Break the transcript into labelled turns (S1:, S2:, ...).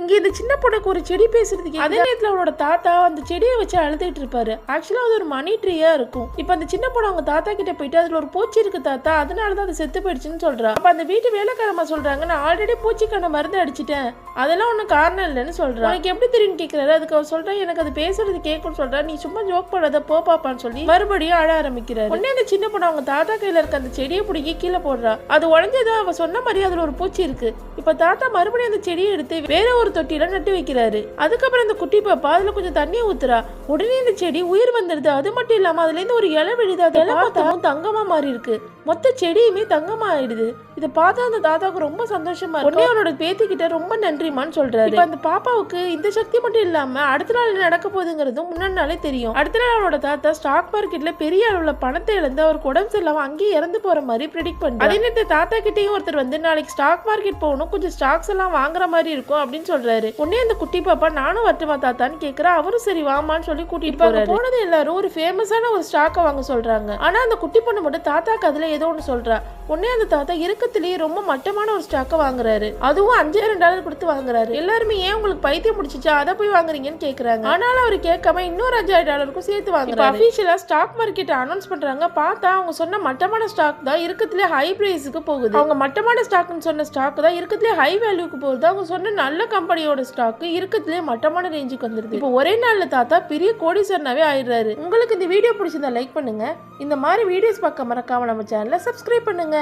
S1: இங்க இந்த சின்ன பொண்ணுக்கு ஒரு செடி பேசுறதுக்கு அதே நேரத்துல அவளோட தாத்தா அந்த செடியை வச்சு அழுதுட்டு இருப்பாரு. ஆக்சுவலா அது ஒரு மணி ட்ரீயா இருக்கும். இப்ப அந்த சின்ன பொண்ணு அவங்க தாத்தா கிட்ட போயிட்டு அதுல ஒரு பூச்சி இருக்கு தாத்தா அதனாலதான் அது செத்து போயிடுச்சுன்னு சொல்றா. அப்ப அந்த வீட்டு வேலைக்காரமா சொல்றாங்க நான் ஆல்ரெடி பூச்சிக்கான மருந்து அடிச்சிட்டேன். அதெல்லாம் ஒன்றும் காரணம் இல்லைன்னு சொல்றா. உனக்கு எப்படி தெரியும் கேட்கறாரு அதுக்கு அவர் சொல்றா எனக்கு அது பேசுறது கேட்கும்னு சொல்றா. நீ சும்மா ஜோக் பண்ணாத போ பாப்பான்னு சொல்லி மறுபடியும் அழ ஆரம்பிக்கிறாரு. உடனே அந்த சின்ன பொண்ணு அவங்க தாத்தா கையில இருக்க அந்த செடியை பிடிக்கி கீழே போடுறா. அது உடஞ்சதா அவ சொன்ன மாதிரி அதுல ஒரு பூச்சி இருக்கு. இப்ப தாத்தா மறுபடியும் அந்த செடியை எடுத்து வேற ஒரு தொட்டியில நட்டு வைக்கிறாரு. அதுக்கப்புறம் அந்த குட்டி பாப்பா அதுல கொஞ்சம் தண்ணியை ஊத்துறா. உடனே இந்த செடி உயிர் வந்துடுது. அது மட்டும் இல்லாம அதுல இருந்து ஒரு இலை விழுது. அது இலை தங்கமா மாறி இருக்கு மொத்த செடியுமே தங்கமா ஆயிடுது. இதை பார்த்தா அந்த தாத்தாவுக்கு ரொம்ப சந்தோஷமா இருக்கு. உடனே அவனோட பேத்திக்கிட்ட ரொம்ப நன்றிமான்னு சொல்றாரு. இப்ப அந்த பாப்பாவுக்கு இந்த சக்தி மட்டும் இல்லாம அடுத்த நாள் நடக்க போகுதுங்கிறதும் முன்னாடி நாளே தெரியும். அடுத்த நாள் அவனோட தாத்தா ஸ்டாக் மார்க்கெட்ல பெரிய அளவுல பணத்தை இழந்து அவருக்கு உடம்பு சரியில்லாம அங்கேயே இறந்து போற மாதிரி ப்ரெடிக்ட் பண்ணி அதே நேரத்தில் தாத்தா கிட்டயும் ஒருத்தர் வந்து நாளைக்கு ஸ்டாக் மார்க்கெட் போகணும் கொஞ்சம் ஸ்டாக்ஸ் எல்லாம் வாங்குற மாதிரி இருக்கும் அப்படின்னு சொல்றாரு. உடனே அந்த குட்டி பாப்பா நானும் வரட்டுமா தாத்தான்னு கேக்குறா. அவரும் சரி வாமான்னு சொல்லி கூட்டிட்டு போறாரு. போனது எல்லாரும் ஒரு ஃபேமஸான ஒரு ஸ்டாக்கை வாங்க சொல்றாங்க. ஆனா அந்த குட்டி பொண்ணு மட்டும் தாத்தாக்கு அதுல ஏதோ ஒன்று சொல்றா. உடனே அந்த தாத்தா இருக்கத்திலேயே ரொம்ப மட்டமான ஒரு ஸ்டாக்கை வாங்குறாரு. அதுவும் அஞ்சாயிரம் டாலர் கொடுத்து வாங்குறாரு. எல்லாருமே ஏன் உங்களுக்கு பைத்தியம் முடிச்சிச்சா அதை போய் வாங்குறீங்கன்னு கேக்குறாங்க. ஆனாலும் அவர் கேட்காம இன்னொரு அஞ்சாயிரம் டாலருக்கும் சேர்த்து வாங்குறாரு. அபிஷியலா ஸ்டாக் மார்க்கெட் அனௌன்ஸ் பண்றாங்க. பார்த்தா அவங்க சொன்ன மட்டமான ஸ்டாக் தான் இருக்கத்திலே ஹை பிரைஸுக்கு போகுது. அவங்க மட்டமான ஸ்டாக்னு சொன்ன ஸ்டாக் தான் இருக்கத்திலே ஹை வேல்யூக்கு போகுது. அவங்க சொன்ன நல்ல கம்பெனியோட ஸ்டாக் இருக்கத்திலே மட்டமான ரேஞ்சுக்கு வந்துருது. இப்போ ஒரே நாள்ல தாத்தா பெரிய கோடீஸ்வரனாவே ஆயிடுறாரு. உங்களுக்கு இந்த வீடியோ பிடிச்சிருந்தா லைக் பண்ணுங்க. இந்த மாதிரி வீடியோஸ் பார்க்க மறக்காம நம்ம சேனலை சப்ஸ்கிரைப் பண்ணுங்க.